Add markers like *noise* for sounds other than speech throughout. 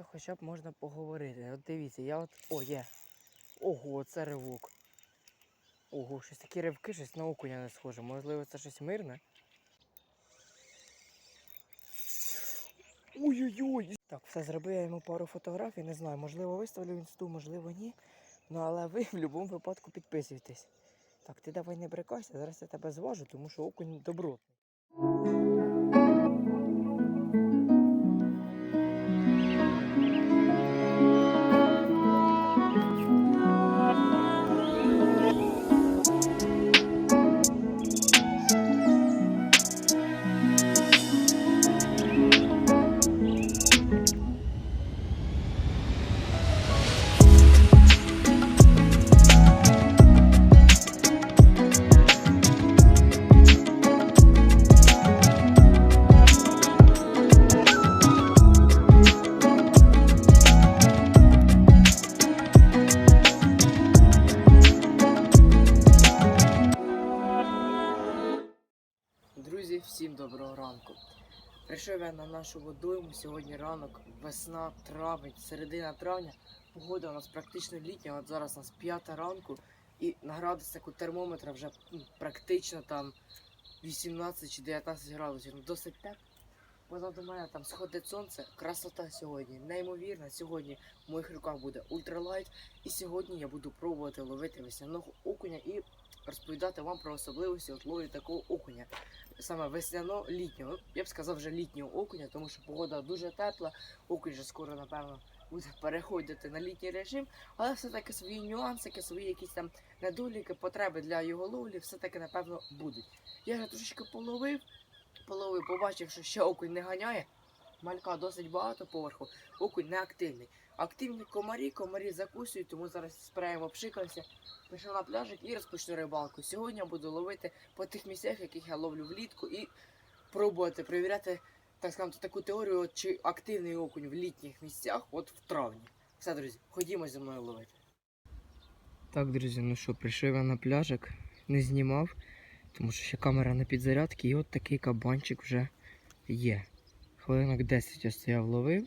то хоча б можна поговорити. От дивіться, я от. О, є. Ого, це ривок. Ого, щось такі ривки, щось на окуня не схоже. Можливо, це щось мирне. Ой-ой-ой! Так, все зробив я йому пару фотографій, не знаю, можливо виставлю в інсту, можливо ні. Ну але ви в будь-якому випадку підписуйтесь. Так, ти давай не брикайся, зараз я тебе зважу, тому що окунь добротний. Я на нашу водойму. Сьогодні ранок, весна, травень, середина травня. Погода у нас практично літня, от зараз у нас п'ята ранку, і на градуснику термометра вже практично там 18 чи 19 градусів. Ну, досить тепло. Позаду мене там сходить сонце, красота сьогодні, неймовірна. Сьогодні в моїх руках буде ультралайт. І сьогодні я буду пробувати ловити весняного окуня і розповідати вам про особливості от ловлі такого окуня. Саме весняно-літнього. Я б сказав вже літнього окуня, тому що погода дуже тепла. Окунь вже скоро, напевно, буде переходити на літній режим, але все-таки свої нюансики, свої якісь там недоліки, потреби для його ловлі, все-таки, напевно, будуть. Я вже трошечки половив, половив, побачив, що ще окунь не ганяє. Малька досить багато поверху, окунь не активний. Активні комарі, комарі закусують, тому зараз спреєм обшикався. Пішов на пляжик і розпочну рибалку. Сьогодні я буду ловити по тих місцях, яких я ловлю влітку, і пробувати перевіряти, так скажемо, таку теорію, чи активний окунь в літніх місцях, от в травні. Все, друзі, ходімо зі мною ловити. Так, друзі, ну що, прийшов я на пляжик, не знімав, тому що ще камера на підзарядці, і от такий кабанчик вже є. Хвилинок 10 я стояв ловив,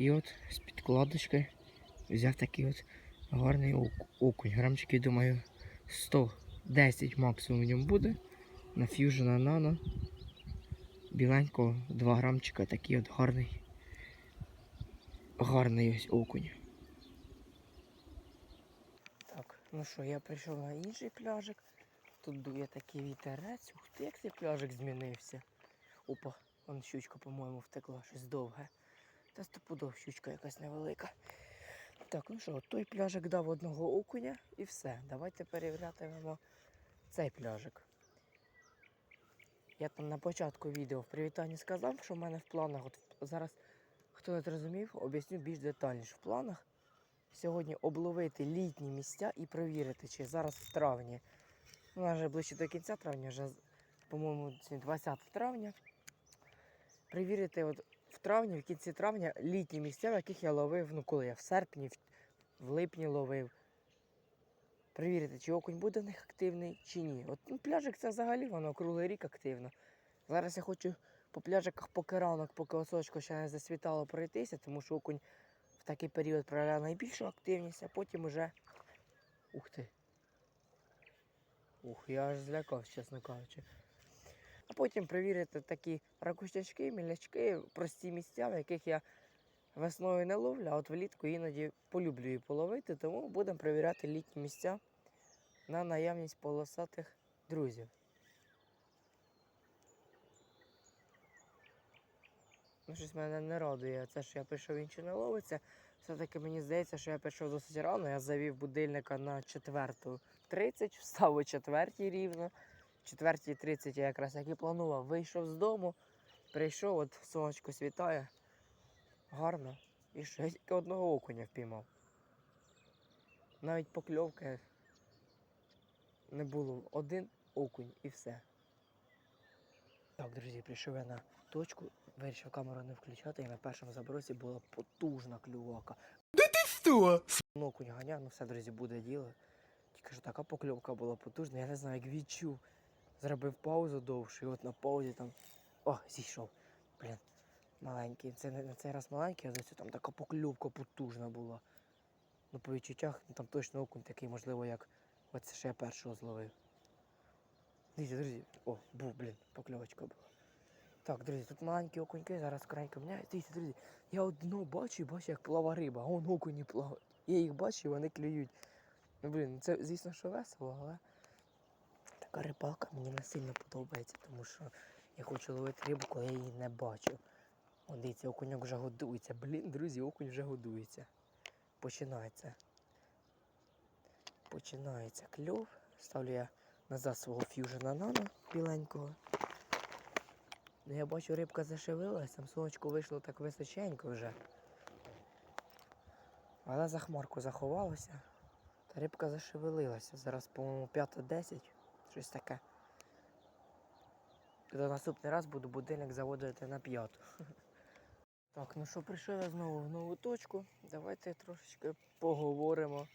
і от з підкладочки взяв такий от гарний окунь. Грамчики, думаю, 110 максимум в ньому буде. На Fusion Nano. Біленького 2 грамчика, такий от гарний. Гарний ось окунь. Так, ну що, я прийшов на інший пляжик. Тут дує такий вітерець. Ух ти, як цей пляжик змінився. Опа, вон щучка, по-моєму, втекла, щось довге. Та стопудов щучка якась невелика. Так, ну що, той пляжик дав одного окуня і все. Давайте перевірятимемо цей пляжик. Я там на початку відео в привітанні сказав, що в мене в планах, от зараз, хто не зрозумів, об'ясню більш детальніше. В планах сьогодні обловити літні місця і перевірити, чи зараз в травні. Ну, вже ближче до кінця травня, вже, по-моєму, 20 травня. Перевірити от в травні, в кінці травня літні місця, в яких я ловив, ну коли я в серпні, в, липні ловив. Перевірити, чи окунь буде в них активний, чи ні. От ну, пляжик це взагалі воно круглий рік активно. Зараз я хочу по пляжиках поки ранок, поки осочко ще не засвітало пройтися, тому що окунь в такий період проявляє найбільшу активність, а потім уже. Ух ти. Ух, я аж злякався, чесно кажучи. А потім перевірити такі ракушнячки, мілячки, прості місця, в яких я весною не ловлю, а от влітку іноді полюблюю половити, тому будемо перевіряти літні місця на наявність полосатих друзів. Ну, щось мене не радує. Це що я прийшов він ще не ловиться. Все-таки мені здається, що я прийшов досить рано. Я завів будильника на 4.30, встав о 4 рівно. 4.30 я якраз як і планував. Вийшов з дому, прийшов, от сонечко світає. Гарно. І що я тільки одного окуня впіймав. Навіть покльовки не було. Один окунь і все. Так, друзі, прийшов я на точку, вирішив камеру не включати, і на першому забросі була потужна клювака. Что? Ну, окунь ганяв, ну все, друзі, буде діло. Тільки що така покльовка була потужна, я не знаю, як відчув. Зробив паузу довшу, і от на паузі там. О, зійшов. Блін. Маленький. Це на цей раз маленький, а десь там така покльовка потужна була. Ну, по відчуттях ну, там точно окунь такий, можливо, як оце ще я першого зловив. Дивіться, друзі. О, був, блін, покльовочка була. Так, друзі, тут маленькі окуньки, зараз крайко міняють. Дивіться, друзі, я одно бачу і бачу, як плава риба, а вон окуні плавають. Я їх бачу, і вони клюють. Ну, блін, це, звісно, що весело, але така рибалка мені не сильно подобається, тому що я хочу ловити рибу, коли я її не бачу. О, дивіться, окуньок вже годується. Блін, друзі, окунь вже годується. Починається. Починається кльов. Ставлю я назад свого ф'южена нано біленького. Ну, я бачу, рибка зашевелилась, там сонечко вийшло так височенько вже. Але за хмарку заховалося. Та рибка зашевелилася. Зараз, по-моєму, 5.10, щось таке. До наступний раз буду будильник заводити на п'яту. *laughs* Так, ну що, прийшов я знову в нову точку. Давайте трошечки поговоримо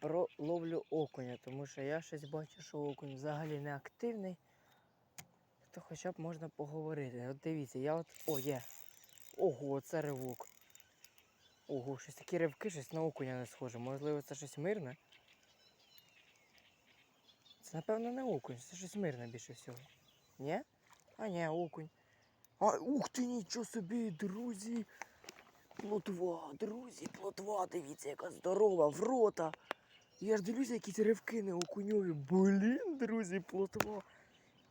про ловлю окуня, тому що я щось бачу, що окунь взагалі не активний. То хоча б можна поговорити. От дивіться, я от. О, є. Ого, це ривок. Ого, щось такі ривки, щось на окуня не схоже. Можливо, це щось мирне. Напевно, не окунь, це щось мирне більше всього. Ні? А ні, окунь. А, ух ти, нічого собі, друзі. Плотва, друзі, плотва, дивіться, яка здорова, в рота. Я ж дивлюся, якісь ривки не окуньові. Блін, друзі, плотва.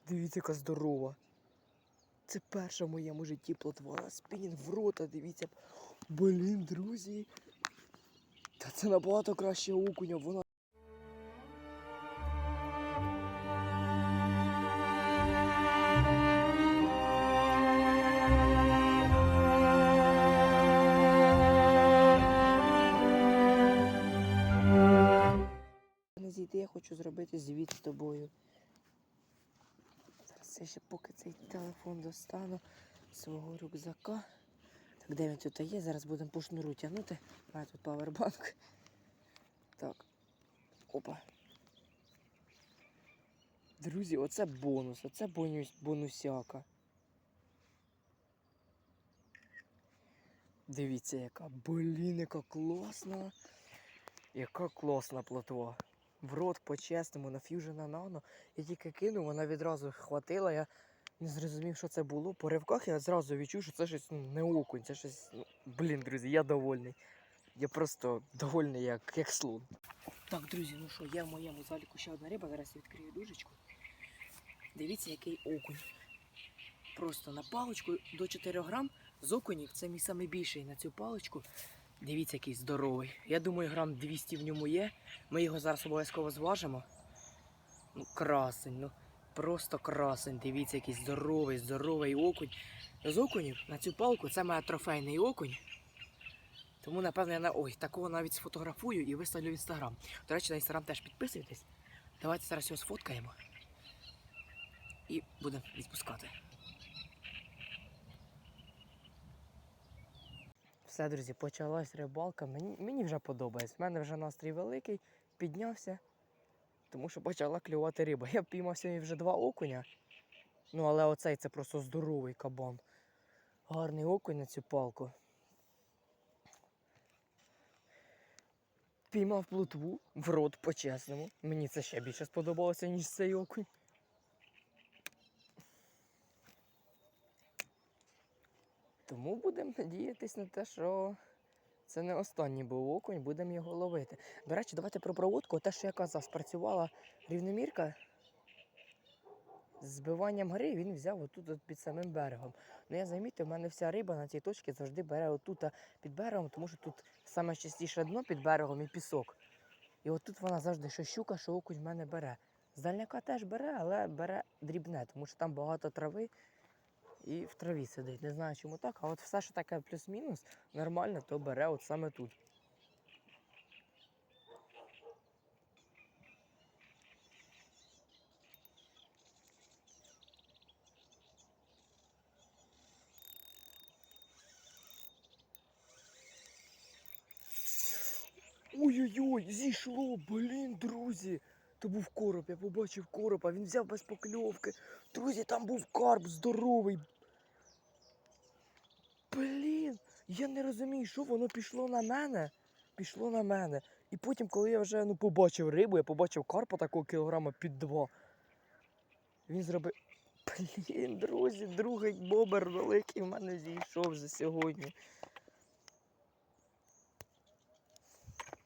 Дивіться, яка здорова. Це перша в моєму житті плотва. Спінінг в рота, дивіться. Блін, друзі. Та це набагато краще окуня, вона. Зробити звіт з тобою. Зараз я ще поки цей телефон достану свого рюкзака. Так, де він тут є? Зараз будемо по шнуру тягнути. У тут павербанк. Так. Опа. Друзі, оце бонус, оце бонус, бонусяка. Дивіться, яка блін, яка класна. Яка класна плотва. В рот по-чесному на ф'южена нано. Я тільки кинув, вона відразу хватила. Я не зрозумів, що це було. По ривках я зразу відчув, що це щось ну, не окунь, це щось. Ну, блін, друзі, я довольний. Я просто довольний, як, як слон. Так, друзі, ну що, є в моєму заліку ще одна риба, зараз я відкрию дужечку. Дивіться, який окунь. Просто на паличку до 4 грам з окунів, це мій найбільший на цю паличку. Дивіться, який здоровий. Я думаю, грам 200 в ньому є. Ми його зараз обов'язково зважимо. Ну, красень, ну просто красень. Дивіться, який здоровий, здоровий окунь. З окунів на цю палку це моя трофейний окунь. Тому, напевно, я на. Ой, такого навіть сфотографую і виставлю в інстаграм. До речі, на інстаграм теж підписуйтесь. Давайте зараз його сфоткаємо. І будемо відпускати. Все, друзі, почалась рибалка. Мені, мені вже подобається. У мене вже настрій великий, піднявся, тому що почала клювати риба. Я піймав сьогодні вже два окуня. Ну, але оцей це просто здоровий кабан. Гарний окунь на цю палку. Піймав плутву в рот по-чесному. Мені це ще більше сподобалося, ніж цей окунь. Тому будемо надіятися на те, що це не останній був окунь, будемо його ловити. До речі, давайте про проводку. Те, що я казав, спрацювала рівномірка. З збиванням гри він взяв отут от під самим берегом. Ну я замітив, у мене вся риба на цій точці завжди бере отут під берегом, тому що тут саме частіше дно під берегом і пісок. І отут вона завжди що щука, що окунь в мене бере. З теж бере, але бере дрібне, тому що там багато трави і в траві сидить. Не знаю, чому так, а от все, що таке плюс-мінус, нормально, то бере от саме тут. Ой-ой-ой, зійшло, блін, друзі. То був короб, я побачив короба, він взяв без покльовки. Друзі, там був карп здоровий. Я не розумію, що воно пішло на мене. Пішло на мене. І потім, коли я вже ну, побачив рибу, я побачив карпа такого кілограма під два. Він зробив. Блін, друзі, другий бобер великий в мене зійшов за сьогодні.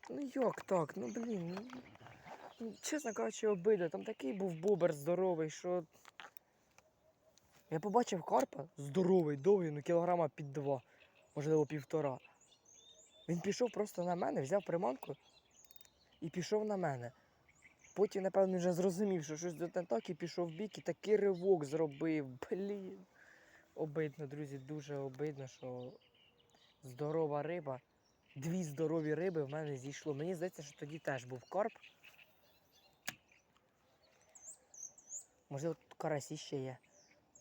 Ну як так? Ну блін. Ну, ну, чесно кажучи, обида. Там такий був бобер здоровий, що. Я побачив карпа здоровий, довгий, ну кілограма під два, можливо, півтора. Він пішов просто на мене, взяв приманку і пішов на мене. Потім, напевно, вже зрозумів, що щось не так і пішов в бік і такий ривок зробив. Блін. Обидно, друзі, дуже обидно, що здорова риба. Дві здорові риби в мене зійшло. Мені здається, що тоді теж був карп. Можливо, тут карась іще є.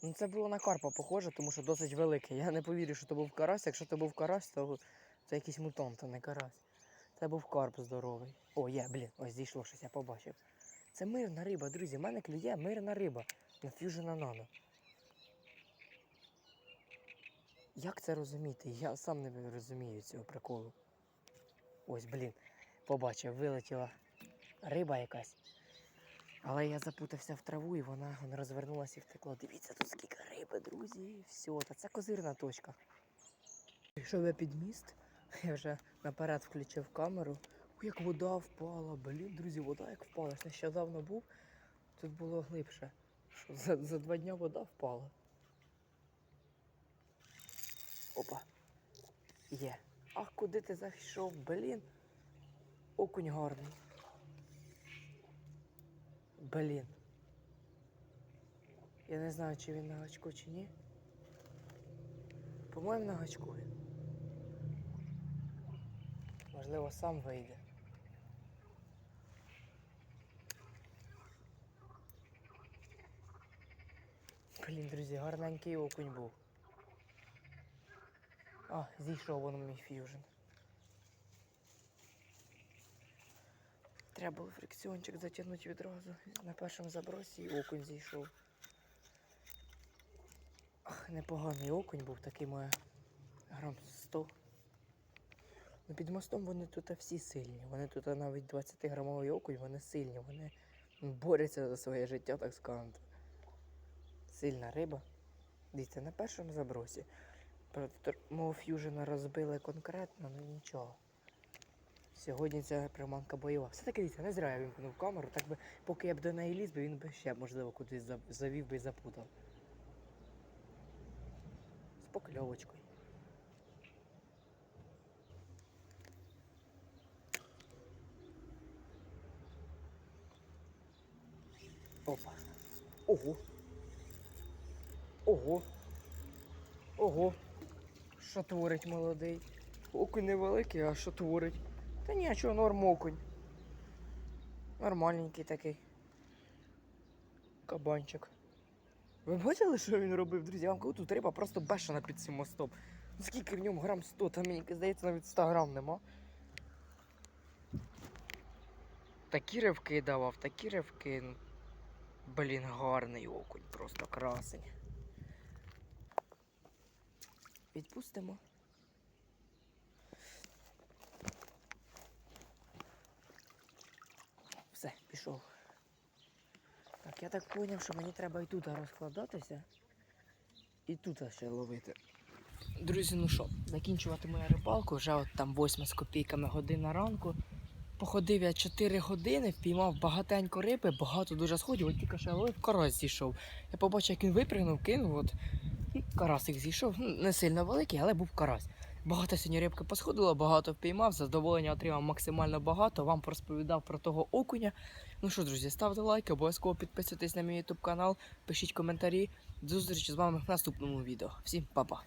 Ну, це було на карпа похоже, тому що досить великий. Я не повірю, що то був карась. Якщо то був карась, то це якийсь мутант, а не карась. Це був карп здоровий. О, є, блін, ось зійшло щось, я побачив. Це мирна риба, друзі. В мене клює мирна риба на Fusion Nano. Як це розуміти? Я сам не розумію цього приколу. Ось, блін, побачив, вилетіла риба якась. Але я запутався в траву і вона, вона розвернулася і втекла. Дивіться, тут скільки риби, друзі. Все, та це козирна точка. Пішов я під міст, *laughs* я вже наперед включив камеру. Ой, як вода впала. Блін, друзі, вода як впала. Я нещодавно був, тут було глибше. Що за, за два дня вода впала. Опа. Є. Ах, куди ти зайшов? Блін. Окунь гарний. Блін. Я не знаю, чи він на гачку, чи ні. По-моєму, на гачку. Можливо, сам вийде. Блін, друзі, гарненький окунь був. А, зійшов воно мій фьюжн. Треба було фрикціончик затягнути відразу. На першому забросі і окунь зійшов. Ах, непоганий окунь був такий моє грам 100. Ну під мостом вони тут всі сильні. Вони тут навіть 20-грамовий окунь, вони сильні, вони борються за своє життя, так скажемо. Сильна риба. Дивіться, на першому забросі. Проти мого ф'южена розбили конкретно, ну нічого. Сьогодні ця приманка бойова. Все-таки дивіться, не зря я вимкнув камеру, так би, поки я б до неї ліз, би, він би ще, можливо, кудись завів би і запутав. З покльовочкою. Опа. Ого. Ого. Ого. Що творить молодий? Окунь невеликий, а що творить? Та ні, а чого, норм окунь. Нормальненький такий. Кабанчик. Ви бачили, що він робив, друзі? Я вам кажу, тут риба просто бешена під цим мостом. Ну скільки в ньому грам 100, там мені здається навіть 100 грам нема. Такі ривки давав, такі ривки. Блін, гарний окунь, просто красень. Відпустимо. Все, пішов. Так, я так зрозумів, що мені треба і тут розкладатися. І тут ще ловити. Друзі, ну що, закінчувати мою рибалку, вже от там 8 з копійками година ранку. Походив я 4 години, впіймав багатенько риби, багато дуже сходів, от тільки що я ловив, карась зійшов. Я побачив, як він випригнув, кинув, от ну, карасик зійшов. Ну, не сильно великий, але був карась. Багато сьогодні рибки посходило, багато впіймав, задоволення отримав максимально багато. Вам розповідав про того окуня. Ну що, друзі, ставте лайки, обов'язково підписуйтесь на мій YouTube канал, пишіть коментарі. До зустрічі з вами в наступному відео. Всім па-па!